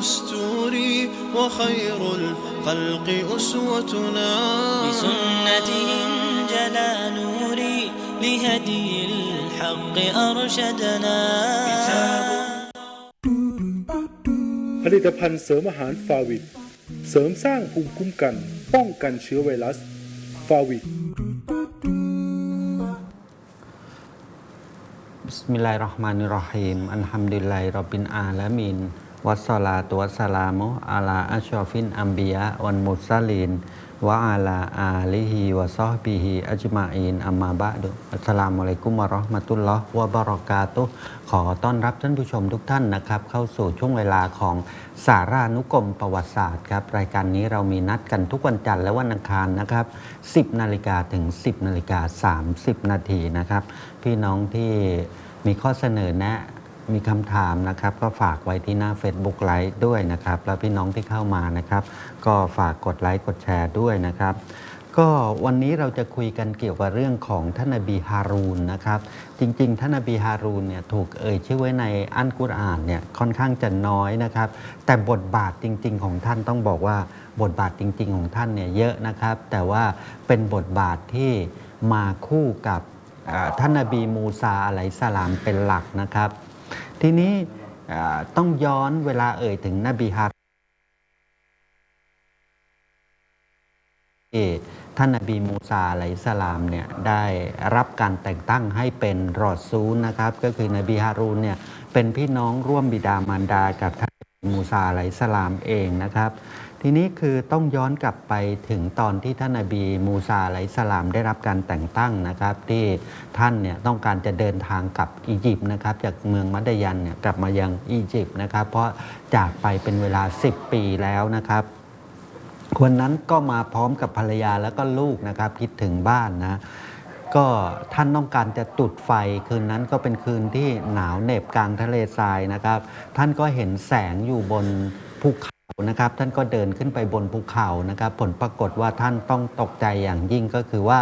دستوري وخير الخلق أسوتنا بسنتهم جلا نوري لهدي الحق أرشدنا كتاب ผลิตภัณฑ์เสริมอาหารฟาวิดเสริมสร้างภูมิคุ้มกัน ป้องกันเชื้อไวรัสฟาวิด บิสมิลลาฮิรเราะห์มานิรเราะฮีม อัลฮัมดุลิลลาฮิร็อบบิลอาลามีน วัสลาตุวัสลามุอะลาอัชอฟินอัมบิยะวันมุสลินวะอาลาอาลิฮิวะซอฮบิฮิอัจมาอินอัมมาบะดุอัสลามุอะลัยกุมวะราะห์มะตุลลอฮ์วะบะเราะกาตุขอต้อนรับท่านผู้ชมทุกท่านนะครับ เข้าสู่ช่วงเวลาของสารานุกรมประวัติศาสตร์ครับรายการนี้เรามีนัดกันทุกวันจันทร์และวันอังคารนะครับ 10 นาฬิกาถึง 10 นาฬิกา 30 นาทีนะครับ พี่น้องที่มีข้อเสนอแนะ มีคำถามนะครับก็ฝากไว้ที่หน้า Facebook ไลฟ์ด้วยนะครับ แล้วพี่น้องที่เข้ามานะครับ ก็ฝากกดไลค์กดแชร์ด้วยนะครับ ก็วันนี้เราจะคุยกันเกี่ยวกับเรื่องของท่านนบีฮารูนนะครับ จริง ๆ ท่านนบีฮารูนเนี่ยถูกเอ่ยชื่อไว้ในอันกุรอานเนี่ยค่อนข้างจะน้อยนะครับ แต่บทบาทจริง ๆ ของท่านต้องบอกว่าบทบาทจริง ๆ ของท่านเนี่ยเยอะนะครับ แต่ว่าเป็นบทบาทที่มาคู่กับอ่าท่านนบีมูซาอะลัยสลามเป็นหลักนะครับ ทีนี้ต้องย้อนเวลาเอ่ยถึงนบีฮารที่ท่านนบีมูซาอะลัยสลามเนี่ยได้รับการแต่งตั้งให้เป็นรอดซูนนะครับ ก็คือนบีฮารูนเนี่ยเป็นพี่น้องร่วมบิดามารดากับท่านมูซาอะลัยสลามเองนะครับ ทีนี้คือต้องย้อนกลับไปถึงตอนที่ท่านนบีมูซาอะลัยฮิสสลามได้รับการแต่งตั้งนะครับ ที่ท่านเนี่ยต้องการจะเดินทางกลับอียิปต์นะครับ จากเมืองมัดยันเนี่ยกลับมายังอียิปต์นะครับ เพราะจากไปเป็นเวลา 10 ปีแล้วนะครับวันนั้นก็มาพร้อมกับภรรยาแล้วก็ลูกนะครับคิดถึงบ้านนะก็ท่านต้องการจะจุดไฟคืนนั้นก็เป็นคืนที่หนาวเหน็บกลางทะเลทรายนะครับ ท่านก็เห็นแสงอยู่บนภูเขา นะครับท่านก็เดินขึ้นไปบนภูเขานะครับผลปรากฏว่าท่านต้องตกใจอย่างยิ่งก็คือว่า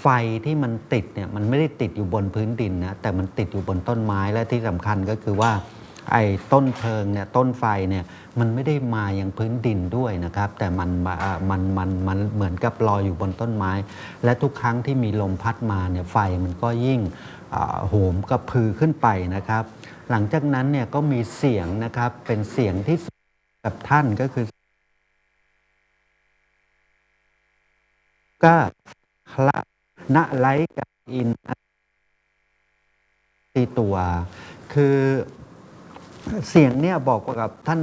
ไฟที่มันติดเนี่ยมันไม่ได้ติดอยู่บนพื้นดินนะแต่มันติดอยู่บนต้นไม้และที่สำคัญก็คือว่าไอ้ต้นเพลิงเนี่ยต้นไฟเนี่ยมันไม่ได้มาอย่างพื้นดินด้วยนะครับ แต่มันมันมันมันเหมือนกับลอยอยู่บนต้นไม้ และทุกครั้งที่มีลมพัดมาเนี่ยไฟมันก็ยิ่งโหมกระพือขึ้นไปนะครับ หลังจากนั้นเนี่ยก็มีเสียงนะครับเป็นเสียงที่ กับท่านก็คือ ก็คละณไลกับอินตีตัว คือเสียงเนี่ยบอกกับท่าน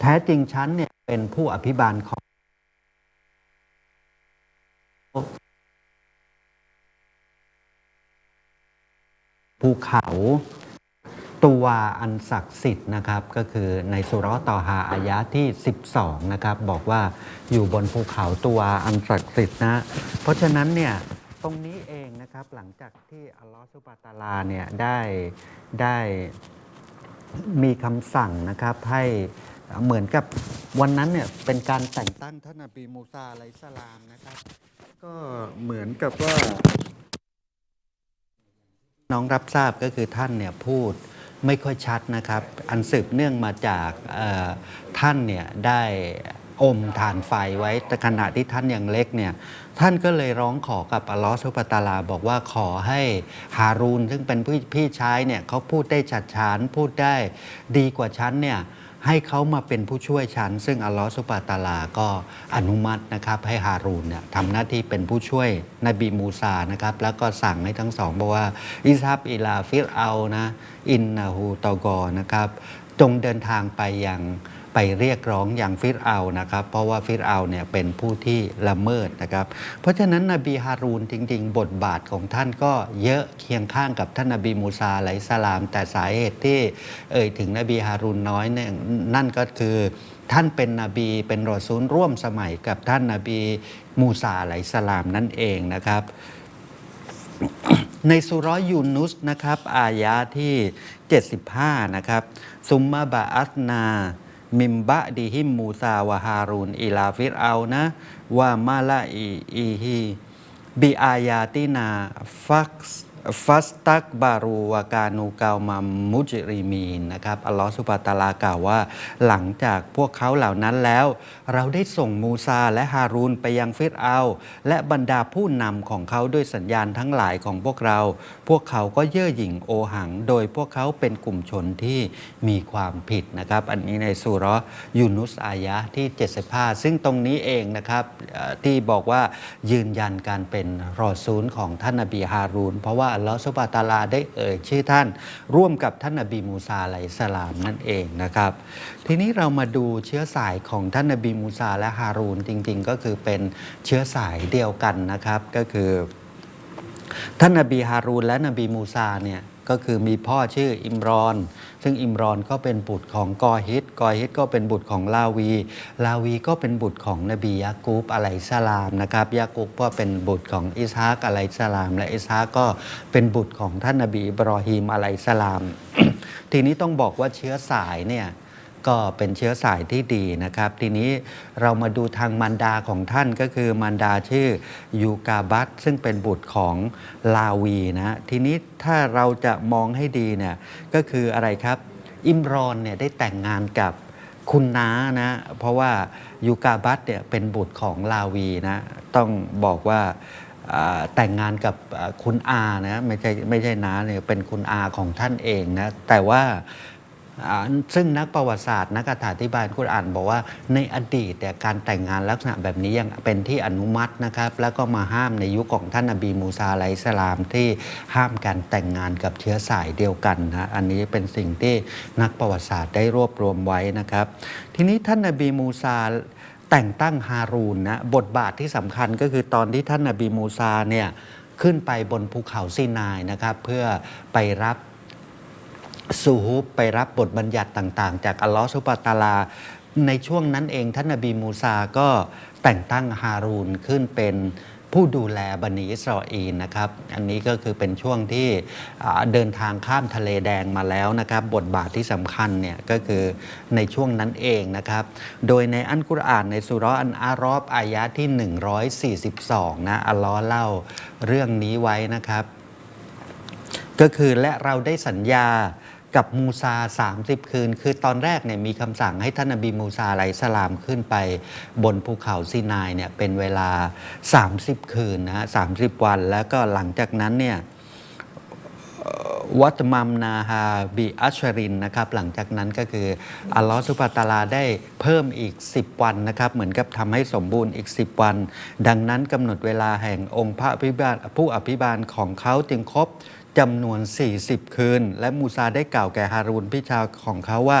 แท้จริงฉันเนี่ยเป็นผู้อภิบาลของภูเขา ตัวอันศักดิ์สิทธิ์นะครับก็คือในสุรต่อฮาอายะที่ 12 นะครับบอกว่าอยู่บนภูเขาตัวอันศักดิ์สิทธิ์นะเพราะฉะนั้นเนี่ยตรงนี้เองนะครับหลังจากที่อัลลอฮฺสุบฮาตาลาเนี่ยได้ได้มีคำสั่งนะครับให้เหมือนกับวันนั้นเนี่ยเป็นการแต่งตั้งท่านนบีมูซาอะลัยฮิสสลามนะครับ ก็เหมือนกับว่า น้องรับทราบก็คือท่านเนี่ยพูด ไม่ค่อยชัดนะครับ อันสืบเนื่องมาจากท่านเนี่ยได้อมฐานไฟไว้แต่ขณะที่ท่านยังเล็กเนี่ยท่านก็เลยร้องขอกับอัลลอฮฺสุบตาลา บอกว่าขอให้ฮารูนซึ่งเป็นพี่พี่ชายเนี่ยเขาพูดได้ฉัดฉานพูดได้ดีกว่าฉันเนี่ย ให้เขามาเป็นผู้ช่วยฉัน ซึ่งอัลลอฮฺสุบฮานะตาลาก็อนุมัตินะครับให้ฮารูนเนี่ยทำหน้าที่เป็นผู้ช่วยนบีมูซานะครับแล้วก็สั่งให้ทั้งสองบอกว่าอิซับอิลาฟิรเอานะอินนาฮูตอกอนะครับจงเดินทางไปยัง ไปเรียกร้องอย่างฟิรเอานะครับเพราะว่าฟิรเอาเนี่ยเป็นผู้ที่ละเมิดนะครับเพราะฉะนั้นนบีฮารูนจริง ๆ บทบาทของท่านก็เยอะเคียงข้างกับท่านนบีมูซาอะลัยสลาม แต่สาเหตุที่เอ่ยถึงนบีฮารูนน้อยเนี่ยนั่นก็คือท่านเป็นนบีเป็นรอซูลร่วมสมัยกับท่านนบีมูซาอะลัยสลามนั่นเองนะครับ ในสุรยูนุสนะครับ อายาที่ 75 นะครับซุมมาบะอัสนา มิมบะดิฮิมมูซาวะฮารูนอิลาฟิรเอานะว่ามาลาอีอีฮีบิอายาตินาฟัก ฟัสตักบารูวากานูกามัมมุจริมีนนะครับอัลลอฮฺสุบะตาลากล่าวว่า หลังจากพวกเขาเหล่านั้นแล้ว เราได้ส่งมูซาและฮารูนไปยังฟิรเอาและบรรดาผู้นำของเขาด้วยสัญญาณทั้งหลายของพวกเรา พวกเขาก็เย่อหยิ่งโอหัง โดยพวกเขาเป็นกลุ่มชนที่มีความผิดนะครับ อันนี้ในสุรยูนุสอายะที่ 75 ซึ่งตรงนี้เองนะครับที่บอกว่ายืนยันการเป็นรอซูลของท่านนบีฮารูนเพราะว่าอัลลอฮฺสุบานะตาลาได้เอ่ยชื่อท่าน ร่วมกับท่านนบีมูซาอะลัยฮิสสลามนั่นเองนะครับ ทีนี้เรามาดูเชื้อสายของท่านนบีมูซาและฮารูนจริง ๆ ก็คือเป็นเชื้อสายเดียวกันนะครับก็คือ ท่านนบีฮารูนและนบีมูซาเนี่ย ก็คือมีพ่อชื่ออิมรอน ซึ่งอิมรอนก็เป็นบุตรของกอฮิตกอฮิตก็เป็นบุตรของลาวี ลาวีก็เป็นบุตรของนบียากูบอะไลสลามนะครับยากูบก็เป็นบุตรของอิสฮากอะไลสลาม และอิสฮากก็เป็นบุตรของท่านนบีบรอฮีมอะไลสลาม ทีนี้ต้องบอกว่าเชื้อสายเนี่ย ก็เป็นเชื้อสายที่ดีนะครับ ทีนี้เรามาดูทางมารดาของท่านก็คือมารดาชื่อยูกาบัตซึ่งเป็นบุตรของลาวีนะทีนี้ถ้าเราจะมองให้ดีเนี่ยก็คืออะไรครับ อิมรอนเนี่ยได้แต่งงานกับคุณน้านะเพราะว่ายูกาบัตเนี่ยเป็นบุตรของลาวีนะต้องบอกว่าแต่งงานกับคุณอานะไม่ใช่ไม่ใช่น้าเนี่ยเป็นคุณอาของท่านเองนะแต่ว่า ซึ่งนักประวัติศาสตร์นักอธิบายกุรอานบอกว่าในอดีตการแต่งงานลักษณะแบบนี้ยังเป็นที่อนุมัตินะครับ แล้วก็มาห้ามในยุคของท่านนบีมูซาอะลัยฮิสลามที่ห้ามการแต่งงานกับเชื้อสายเดียวกันนะอันนี้เป็นสิ่งที่นักประวัติศาสตร์ได้รวบรวมไว้นะครับ ทีนี้ท่านนบีมูซาแต่งตั้งฮารูนนะบทบาทที่สำคัญก็คือตอนที่ท่านนบีมูซาเนี่ยขึ้นไปบนภูเขาซีนายนะครับ เพื่อไปรับ ซูฮุบไปรับบทบัญญัติต่างๆ จากอัลลอฮฺสุบะตาลา ในช่วงนั้นเองท่านนบีมูซาก็แต่งตั้งฮารูนขึ้นเป็นผู้ดูแลบันิอิสราเอลนะครับ อันนี้ก็คือเป็นช่วงที่เดินทางข้ามทะเลแดงมาแล้วนะครับ บทบาทที่สำคัญเนี่ยก็คือในช่วงนั้นเองนะครับ โดยในอันกุรอานในสุราะห์อันอารอบอายะที่ 142 นะอัลลอฮ์เล่าเรื่องนี้ไว้นะครับ ก็คือและเราได้สัญญา กับมูซา 30 คืน คือตอนแรกเนี่ยมีคำสั่งให้ท่านนบีมูซาอะลัยฮิสลามขึ้นไปบนภูเขาซีนายเนี่ยเป็นเวลา 30 คืนนะฮะ30วัน แล้วก็หลังจากนั้นเนี่ยวัตมัมนาฮาบีอัชรินนะครับหลังจากนั้นก็คืออัลลอฮฺสุบะตาลาได้เพิ่มอีก 10 วันนะครับ เหมือนกับทำให้สมบูรณ์อีก 10 วัน ดังนั้นกำหนดเวลาแห่งองค์พระผู้อภิบาลของเขาจึงครบ จำนวน 40 คืน และมูซาได้กล่าวแก่ฮารูนพี่ชายของเขาว่า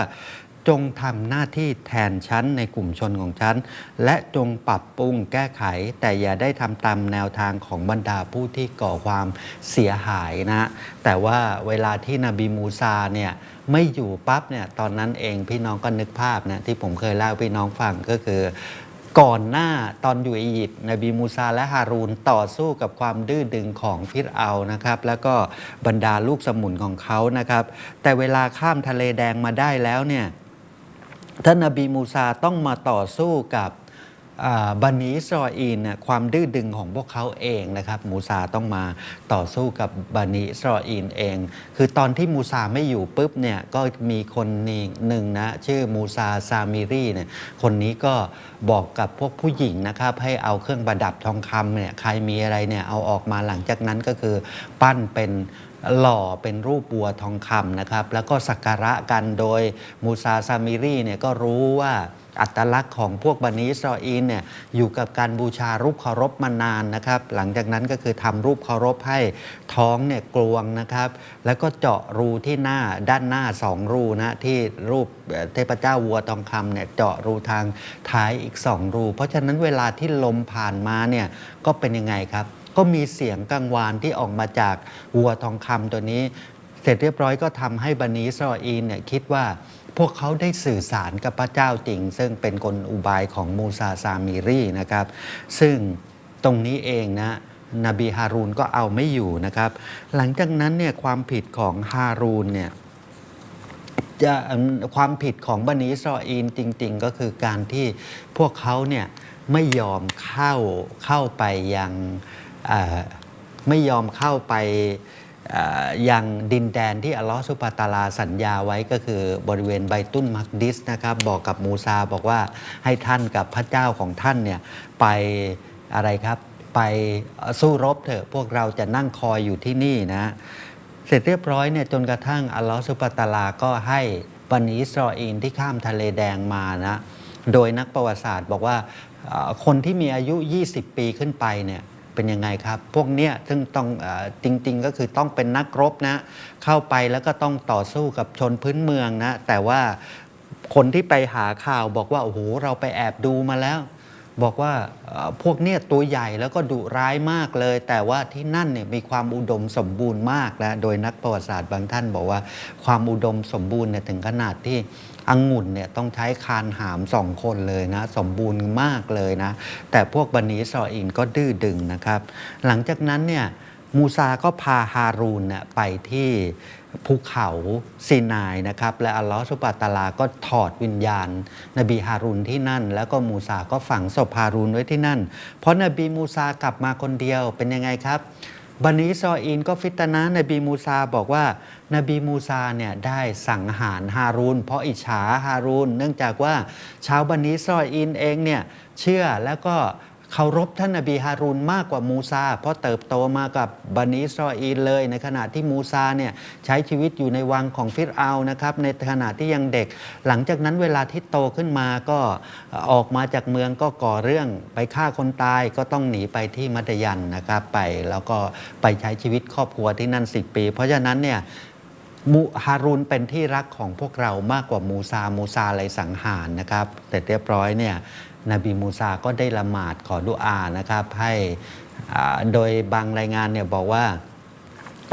จงทำหน้าที่แทนฉันในกลุ่มชนของฉัน และจงปรับปรุงแก้ไข แต่อย่าได้ทำตามแนวทางของบรรดาผู้ที่ก่อความเสียหายนะ แต่ว่าเวลาที่นบีมูซาเนี่ยไม่อยู่ปั๊บเนี่ยตอนนั้นเองพี่น้องก็นึกภาพนะที่ผมเคยเล่าพี่น้องฟังก็คือ ก่อนหน้าตอนอยู่อียิปต์นบีมูซาและฮารูนต่อสู้กับความดื้อดึงของฟิรเอานะครับ แล้วก็บรรดาลูกสมุนของเขานะครับ แต่เวลาข้ามทะเลแดงมาได้แล้วเนี่ยท่านนบีมูซาต้องมาต่อสู้กับ บันิอิสราเอลเนี่ยความดื้อดึงของพวกเขาเองนะครับ มูซาต้องมาต่อสู้กับบันิอิสราเอลเอง คือตอนที่มูซาไม่อยู่ปุ๊บเนี่ยก็มีคนหนึ่งนะชื่อมูซาซามิรีเนี่ยคนนี้ก็บอกกับพวกผู้หญิงนะครับให้เอาเครื่องประดับทองคำเนี่ยใครมีอะไรเนี่ยเอาออกมาหลังจากนั้นก็คือปั้นเป็นหล่อเป็นรูปวัวทองคำนะครับแล้วก็สักการะกันโดยมูซาซามิรีเนี่ยก็รู้ว่า อัตลักษณ์ของพวกบันิสราเอลเนี่ยอยู่กับการบูชารูปเคารพมานานนะครับ หลังจากนั้นก็คือทำรูปเคารพให้ท้องเนี่ยกลวงนะครับ แล้วก็เจาะรูที่หน้าด้านหน้าสองรูนะที่รูปเอ่อเทพเจ้าวัวทองคำเนี่ยเจาะรูทางท้ายอีกสองรู เพราะฉะนั้นเวลาที่ลมผ่านมาเนี่ยก็เป็นยังไงครับก็มีเสียงกังวานที่ออกมาจากวัวทองคำตัวนี้ เสร็จเรียบร้อยก็ทำให้บันิสราเอลเนี่ยคิดว่าพวกเขาได้สื่อสารกับพระเจ้าจริง ซึ่งเป็นกลอุบายของมูซาซามิรีนะครับ ซึ่งตรงนี้เองนะนบีฮารูนก็เอาไม่อยู่นะครับ หลังจากนั้นเนี่ยความผิดของฮารูนเนี่ยจะความผิดของบันิสราเอลจริง ๆ ก็คือการที่พวกเขาเนี่ยไม่ยอมเข้าเข้าไปยังไม่ยอมเข้าไป อ่อยังดินแดนที่อัลลอฮฺสุบฮานะตาลาสัญญาไว้ก็คือบริเวณไบตุนมักดิสนะครับบอกกับมูซาบอกว่าให้ท่านกับพระเจ้าของท่านเนี่ยไปอะไรครับไปสู้รบเถอะพวกเราจะนั่งคอยอยู่ที่นี่นะ เสร็จเรียบร้อยเนี่ยจนกระทั่งอัลลอฮฺสุบฮานะตาลาก็ให้บันิอิสราเอลที่ข้ามทะเลแดงมานะโดยนักประวัติศาสตร์บอกว่าคนที่มีอายุ 20 ปีขึ้นไปเนี่ย เป็นยังไงครับ พวกเนี้ยซึ่งต้องอจริง ๆ ก็คือต้องเป็นนักรบนะเข้าไปแล้วก็ต้องต่อสู้กับชนพื้นเมืองนะแต่ว่าคนที่ไปหาข่าวบอกว่าโอ้โหเราไปแอบดูมาแล้ว บอกว่าพวกเนี้ยตัวใหญ่แล้วก็ดุร้ายมากเลย แต่ว่าที่นั่นเนี่ยมีความอุดมสมบูรณ์มากนะโดยนักประวัติศาสตร์บางท่านบอกว่าความอุดมสมบูรณ์เนี่ยถึงขนาดที่ องุ่นเนี่ยต้องใช้คานหามสองคนเลยนะ สมบูรณ์มากเลยนะ แต่พวกบันิอิสราเอลก็ดื้อดึงนะครับ หลังจากนั้นเนี่ยมูซาก็พาฮารูนเนี่ยไปที่ภูเขาซีนายนะครับ และอัลลอฮฺสุบฮานะตาลาก็ถอดวิญญาณ นบีฮารุนที่นั่น แล้วก็มูซาก็ฝังศพฮารุนไว้ที่นั่น เพราะนบีมูซากลับมาคนเดียวเป็นยังไงครับ บันิซอิสราเอลก็ฟิตนะนบีมูซาบอกว่านบีมูซาเนี่ยได้สังหารฮารูนเพราะอิจฉาฮารูนเนื่องจากว่าชาวบันิซอิสราเอลเองเนี่ยเชื่อแล้วก็ เคารพท่านนบีฮารูนมากกว่ามูซา เพราะเติบโตมากับบันิสราอลเลย ในขณะที่มูซาเนี่ยใช้ชีวิตอยู่ในวังของฟิรเอานะครับในขณะที่ยังเด็ก หลังจากนั้นเวลาที่โตขึ้นมาก็ออกมาจากเมืองก็ก่อเรื่องไปฆ่าคนตายก็ต้องหนีไปที่มัตยันนะครับไปแล้วก็ไปใช้ชีวิตครอบครัวที่นั่น 10 ปี เพราะฉะนั้นเนี่ยมูฮารุนเป็นที่รักของพวกเรามากกว่ามูซา มูซาเลยสังหารนะครับ แต่เรียบร้อยเนี่ย นบีมูซาก็ได้ละหมาดขอดุอานะครับให้โดยบางรายงานเนี่ยบอกว่า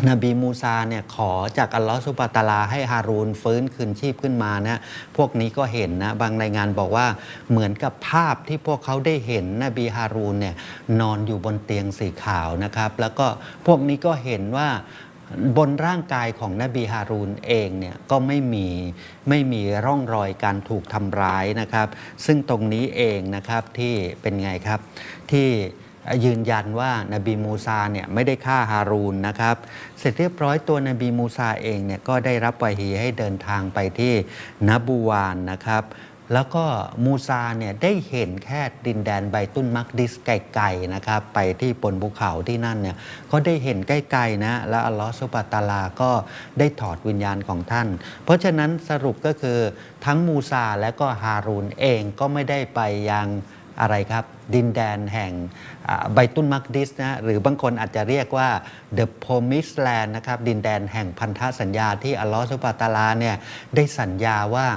นบีมูซาเนี่ยขอจากอัลลอฮฺสุบะตาลาให้ฮารูนฟื้นคืนชีพขึ้นมานะพวกนี้ก็เห็นนะบางรายงานบอกว่าเหมือนกับภาพที่พวกเขาได้เห็นนบีฮารูนเนี่ยนอนอยู่บนเตียงสีขาวนะครับ แล้วก็พวกนี้ก็เห็นว่า บนร่างกายของนบีฮารูนเองเนี่ยก็ไม่มีไม่มีร่องรอยการถูกทำร้ายนะครับ ซึ่งตรงนี้เองนะครับที่เป็นไงครับที่ยืนยันว่านบีมูซาเนี่ยไม่ได้ฆ่าฮารูนนะครับ เสร็จเรียบร้อยตัวนบีมูซาเองเนี่ยก็ได้รับวาฮีให้เดินทางไปที่นบูวานนะครับ แล้วก็มูซาเนี่ยได้เห็นแค่ดินแดนไบตุนมักดิสไกลๆนะครับไปที่บนภูเขาที่นั่นเนี่ยก็ได้เห็นใกล้ๆนะแล้วอัลลอฮฺสุบะตาลาก็ได้ถอดวิญญาณของท่าน เพราะฉะนั้นสรุปก็คือทั้งมูซาและก็ฮารูนเองก็ไม่ได้ไปยังอะไรครับ ดินแดนแห่งอ่าไบตุนมักดิสนะหรือบางคนอาจจะเรียกว่า The Promised Land นะครับดินแดนแห่งพันธสัญญาที่อัลลอฮฺสุบะตาลาเนี่ยได้สัญญาว่า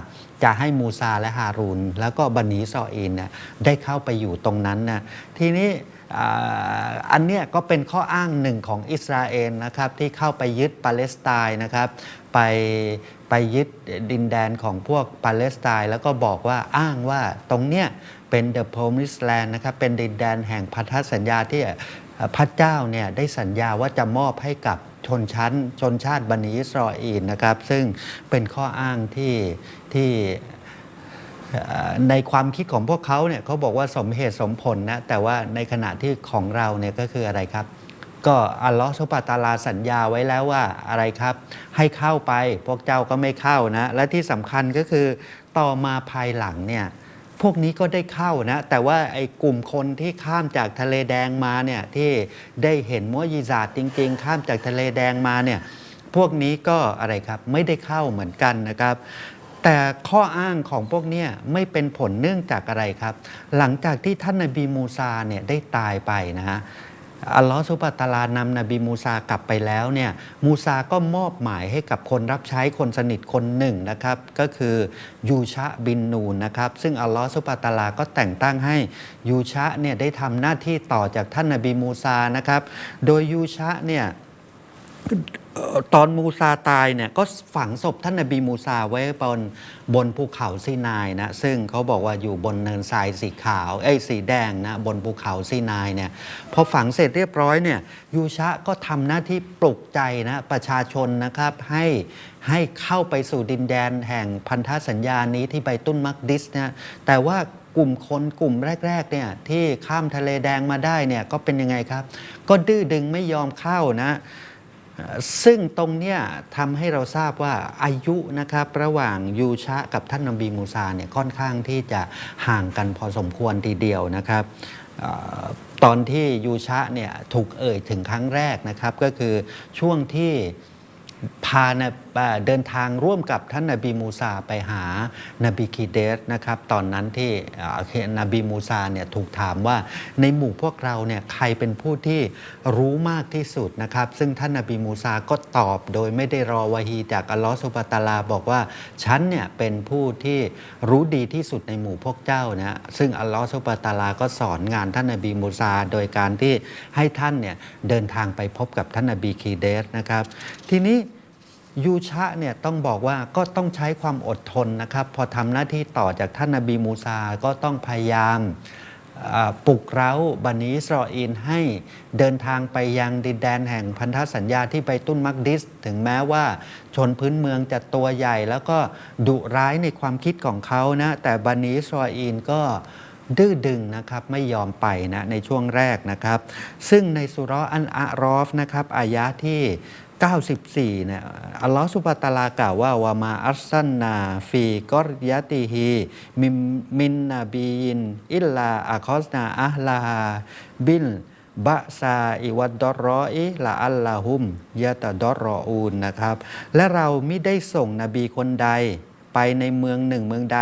จะให้มูซาและฮารูนแล้วก็บันิอิสรออีนเนี่ยได้เข้าไปอยู่ตรงนั้นนะทีนี้อันเนี้ยก็เป็นข้ออ้างหนึ่งของอิสราเอลนะครับที่เข้าไปยึดปาเลสไตน์นะครับไปไปยึดดินแดนของพวกปาเลสไตน์แล้วก็บอกว่าอ้างว่าตรงเนี้ยเป็น The Promised Land นะครับเป็นดินแดนแห่งพันธสัญญาที่ พระเจ้าเนี่ยได้สัญญาว่าจะมอบให้กับชนชั้นชนชาติบันิอิสราเอลนนะครับ ซึ่งเป็นข้ออ้างที่ที่ในความคิดของพวกเขาเนี่ยเขาบอกว่าสมเหตุสมผลนะแต่ว่าในขณะที่ของเราเนี่ยก็คืออะไรครับ ก็อัลลอฮฺสุบฮานะตาลาสัญญาไว้แล้วว่าอะไรครับ ให้เข้าไปพวกเจ้าก็ไม่เข้านะ และที่สำคัญก็คือต่อมาภายหลังเนี่ย พวกนี้ก็ได้เข้านะ แต่ว่าไอ้กลุ่มคนที่ข้ามจากทะเลแดงมาเนี่ยที่ได้เห็นมุอญิซาจริง ๆ ข้ามจากทะเลแดงมาเนี่ยพวกนี้ก็อะไรครับไม่ได้เข้าเหมือนกันนะครับ แต่ข้ออ้างของพวกเนี้ไม่เป็นผลเนื่องจากอะไรครับ หลังจากที่ท่านนบีมูซาเนี่ยได้ตายไปนะฮะ อัลลอฮฺสุบะตาลานำนบีมูซากลับไปแล้วเนี่ยมูซาก็มอบหมายให้กับคนรับใช้คนสนิทคนหนึ่งนะครับ ก็คือยูชะบินนูนนะครับ ซึ่งอัลลอฮฺสุบะตาลาก็แต่งตั้งให้ยูชะเนี่ยได้ทำหน้าที่ต่อจากท่านนบีมูซานะครับ โดยยูชะเนี่ย ตอนมูซาตายเนี่ยก็ฝังศพท่านนบีมูซาไว้บนบนภูเขาซีนายนะซึ่งเขาบอกว่าอยู่บนเนินทรายสีขาวเอ้สีแดงนะบนภูเขาซีนายเนี่ยพอฝังเสร็จเรียบร้อยเนี่ยยูชะก็ทำหน้าที่ปลุกใจนะประชาชนนะครับให้ให้เข้าไปสู่ดินแดนแห่งพันธสัญญานี้ที่ไบตุ้นมักดิสนะแต่ว่ากลุ่มคนกลุ่มแรกๆเนี่ยที่ข้ามทะเลแดงมาได้เนี่ยก็เป็นยังไงครับ ก็ดื้อดึงไม่ยอมเข้านะ ซึ่งตรงเนี้ยทำให้เราทราบว่าอายุนะครับระหว่างยูชะกับท่านนบีมูซาเนี่ยค่อนข้างที่จะห่างกันพอสมควรทีเดียวนะครับตอนที่ยูชะเนี่ยถูกเอ่ยถึงครั้งแรกนะครับ ก็คือช่วงที่พานะ เดินทางร่วมกับท่านนบีมูซาไปหานบีคีเดสนะครับตอนนั้นที่นบีมูซาเนี่ยถูกถามว่าในหมู่พวกเราเนี่ยใครเป็นผู้ที่รู้มากที่สุดนะครับ ซึ่งท่านนบีมูซาก็ตอบโดยไม่ได้รอวะฮีจากอัลลอฮฺสุบตาลาบอกว่าฉันเนี่ยเป็นผู้ที่รู้ดีที่สุดในหมู่พวกเจ้านะซึ่งอัลลอฮฺสุบตาลาก็สอนงานท่านนบีมูซา โดยการที่ให้ท่านเนี่ยเดินทางไปพบกับท่านนบีคีเดสนะครับ ทีนี้ ยูชะเนี่ยต้องบอกว่าก็ต้องใช้ความอดทนนะครับ พอทำหน้าที่ต่อจากท่านนบีมูซาก็ต้องพยายามปลุกเร้าบันิสราเอลให้เดินทางไปยังดินแดนแห่งพันธสัญญาที่ไปตุ้นมักดิส ถึงแม้ว่าชนพื้นเมืองจะตัวใหญ่ แล้วก็ดุร้ายในความคิดของเขานะแต่บันิสราเอลก็ดื้อดึงนะครับไม่ยอมไปนะในช่วงแรกนะครับ ซึ่งในสุราะห์อันอารอฟนะครับอายะที่ 94เนี่ยอัลลอฮฺสุบะตาลากล่าวว่าวามาอัสซันนาฟีกอรยะติฮีมิมมินนาบียินอิลลาอะคอสนาอัลลาฮาบิลบะซาอิวัดดอรออิละอัลลาฮุมยะตะดอรออูนนะครับ และเราไม่ได้ส่งนบีคนใด ไปในเมืองหนึ่งเมืองใด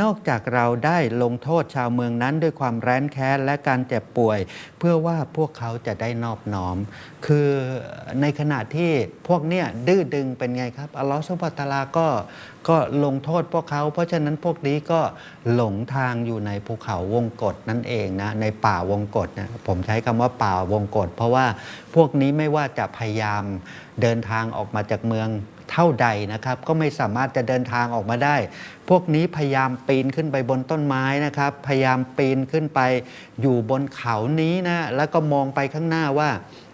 นอกจากเราได้ลงโทษชาวเมืองนั้นด้วยความแร้นแค้นและการเจ็บป่วย เพื่อว่าพวกเขาจะได้นอบน้อม คือในขณะที่พวกเนี้ยดื้อดึงเป็นไงครับอัลลอฮฺสุบตาลาก็ก็ลงโทษพวกเขา เพราะฉะนั้นพวกนี้ก็หลงทางอยู่ในภูเขาวงกฏนั่นเองนะในป่าวงกฏนะผมใช้คำว่าป่าวงกฏเพราะว่าพวกนี้ไม่ว่าจะพยายามเดินทางออกมาจากเมือง เท่าใดนะครับ ก็ไม่สามารถจะเดินทางออกมาได้ พวกนี้พยายามปีนขึ้นไปบนต้นไม้นะครับ พยายามปีนขึ้นไปอยู่บนเขานี้นะแล้วก็มองไปข้างหน้าว่า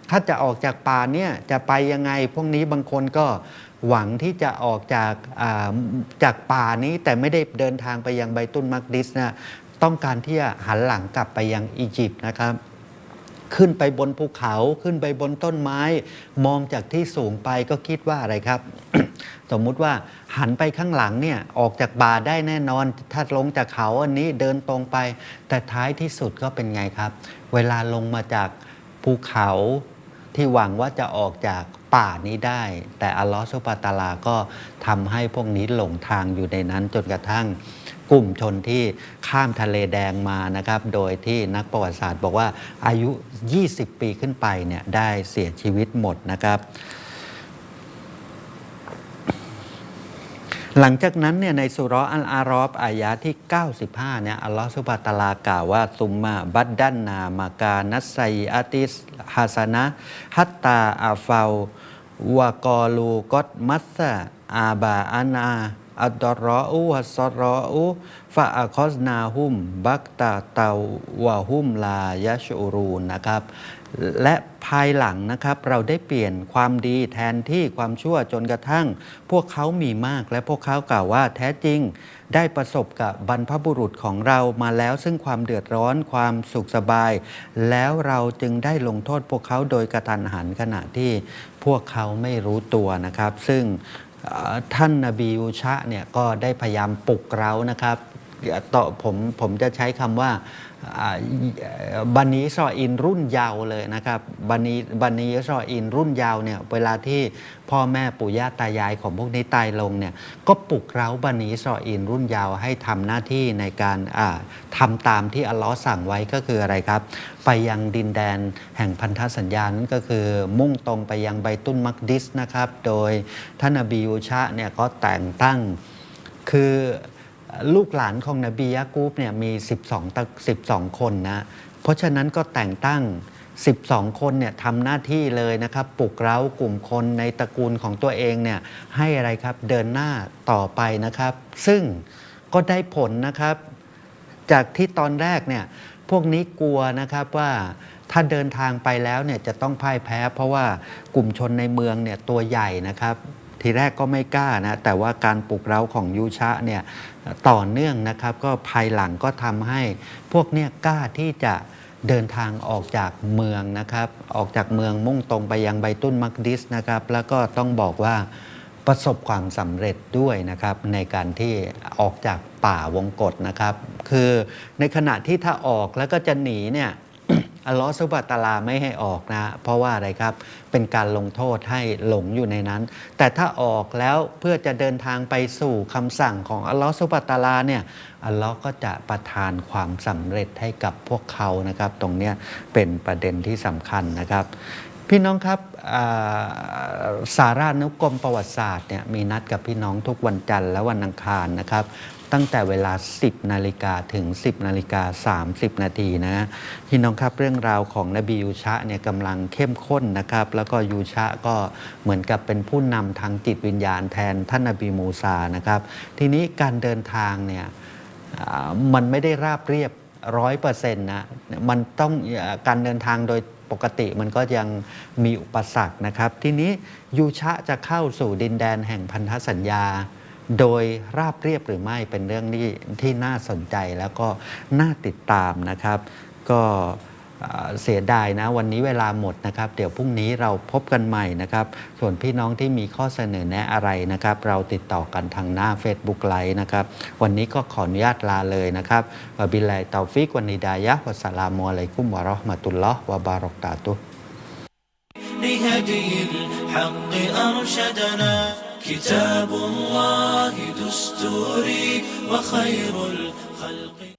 ถ้าจะออกจากป่าเนี่ยจะไปยังไง พวกนี้บางคนก็หวังที่จะออกจากาจากป่านี้แต่ไม่ได้เดินทางไปยังไบตุนมักดิสนะต้องการที่จะหันหลังกลับไปยังอียิปต์นะครับ ขึ้นไปบนภูเขาขึ้นไปบนต้นไม้ มองจากที่สูงไปก็คิดว่าอะไรครับ สมมุติว่าหันไปข้างหลังเนี่ยออกจากป่าได้แน่นอน ถ้าลงจากเขาอันนี้เดินตรงไป แต่ท้ายที่สุดก็เป็นไงครับ เวลาลงมาจากภูเขาที่หวังว่าจะออกจากป่านี้ได้ แต่อัลลอฮฺสุบฮานะตาลาก็ทำให้พวกนี้หลงทางอยู่ในนั้นจนกระทั่ง กลุ่มชนที่ข้ามทะเลแดงมานะครับ โดยที่นักประวัติศาสตร์บอกว่าอายุ 20 ปีขึ้นไปเนี่ยได้เสียชีวิตหมดนะครับหลังจากนั้นเนี่ยในสุราะห์อัลอารอฟอายะที่ 95 เนี่ยอัลลอฮฺสุบะตาลากล่าวว่าซุมมาบัดดันนามากานัสไซอาติสฮัสนะฮัตตาอาฟาววะกอลูกอดมัสซะอาบาอานา อัดดรออูฮัสซอรออูฟะอาคอสนาฮุม บักตาเตาวะฮุมลายะชูรูนนะครับ และภายหลังนะครับเราได้เปลี่ยนความดีแทนที่ความชั่วจนกระทั่ง พวกเขามีมากและพวกเขากล่าวว่าแท้จริง ได้ประสบกับบรรพบุรุษของเรามาแล้วซึ่งความเดือดร้อนความสุขสบาย แล้วเราจึงได้ลงโทษพวกเขาโดยกระทันหันขณะที่พวกเขาไม่รู้ตัวนะครับ ซึ่ง ท่านนบีอูชะเนี่ยก็ได้พยายามปลุกเรานะครับต่อผมผมจะใช้คำว่า บันิอิสราเอินรุ่นยาวเลยนะครับบันิบันิอิสราเอินรุ่นยาวเนี่ยเวลาที่พ่อแม่ปู่ย่าตายายของพวกนี้ตายลงเนี่ยก็ปลุกเร้าบันิอิสราเอินรุ่นยาวให้ทำหน้าที่ในการอ่าทำตามที่อัลลอฮ์สั่งไว้ก็คืออะไรครับ ไปยังดินแดนแห่งพันธสัญญานั่นก็คือมุ่งตรงไปยังไบตุนมักดิสนะครับ โดยท่านนบียูชะเนี่ยก็แต่งตั้งคือ ลูกหลานของนบียะกูบเนี่ยมี 12ตะ12 คนนะ เพราะฉะนั้นก็แต่งตั้ง 12 คนเนี่ยทำหน้าที่เลยนะครับปลุกเร้ากลุ่มคนในตระกูลของตัวเองเนี่ยให้อะไรครับเดินหน้าต่อไปนะครับ ซึ่งก็ได้ผลนะครับ จากที่ตอนแรกเนี่ยพวกนี้กลัวนะครับว่าถ้าเดินทางไปแล้วเนี่ยจะต้องพ่ายแพ้ เพราะว่ากลุ่มชนในเมืองเนี่ยตัวใหญ่นะครับ ทีแรกก็ไม่กล้านะ แต่ว่าการปลุกเร้าของยูชะเนี่ยต่อเนื่องนะครับ ก็ภายหลังก็ทำให้พวกเนี่ยกล้าที่จะเดินทางออกจากเมืองนะครับ ออกจากเมืองมุ่งตรงไปยังไบตุนมักดิสนะครับ แล้วก็ต้องบอกว่าประสบความสำเร็จด้วยนะครับ ในการที่ออกจากป่าวงกฏนะครับ คือในขณะที่ถ้าออกแล้วก็จะหนีเนี่ย อัลลอฮฺสุบะตะลาไม่ให้ออกนะ เพราะว่าอะไรครับ เป็นการลงโทษให้หลงอยู่ในนั้น แต่ถ้าออกแล้วเพื่อจะเดินทางไปสู่คำสั่งของอัลลอฮฺสุบะตะลาเนี่ยอัลลอฮ์ก็จะประทานความสำเร็จให้กับพวกเขานะครับ ตรงนี้เป็นประเด็นที่สำคัญนะครับ พี่น้องครับสารานุกรมประวัติศาสตร์เนี่ยมีนัดกับพี่น้องทุกวันจันทร์และวันอังคารนะครับ ตั้งแต่เวลา 10 นาฬิกาถึง 10 นาฬิกา 30 นาทีนะพี่น้องครับเรื่องราวของนบียูชะเนี่ยกำลังเข้มข้นนะครับ แล้วก็ยูชะก็เหมือนกับเป็นผู้นำทางจิตวิญญาณแทนท่านนบีมูซานะครับ ทีนี้การเดินทางเนี่ยมันไม่ได้ราบเรียบร้อยเปอร์เซ็นต์นะมันต้องการเดินทางโดยปกติมันก็ยังมีอุปสรรคนะครับ ทีนี้ยูชะจะเข้าสู่ดินแดนแห่งพันธสัญญา โดยราบเรียบหรือไม่เป็นเรื่องที่ที่น่าสนใจแล้วก็น่าติดตามนะครับ ก็เอ่อเสียดายนะ วันนี้เวลาหมดนะครับ เดี๋ยวพรุ่งนี้เราพบกันใหม่นะครับ ส่วนพี่น้องที่มีข้อเสนอแนะอะไรนะครับ เราติดต่อกันทางหน้า Facebook ไลน์นะครับ วันนี้ก็ขออนุญาตลาเลยนะครับวะบิลลาฮิเตาฟิกวันนิดายะฮ์วัสสลามุอะลัยกุมวะเราะห์มะตุลลอฮ์วะบารอกาตุฮ์ لهدي الحق أرشدنا كتاب الله دستوري وخير الخلق.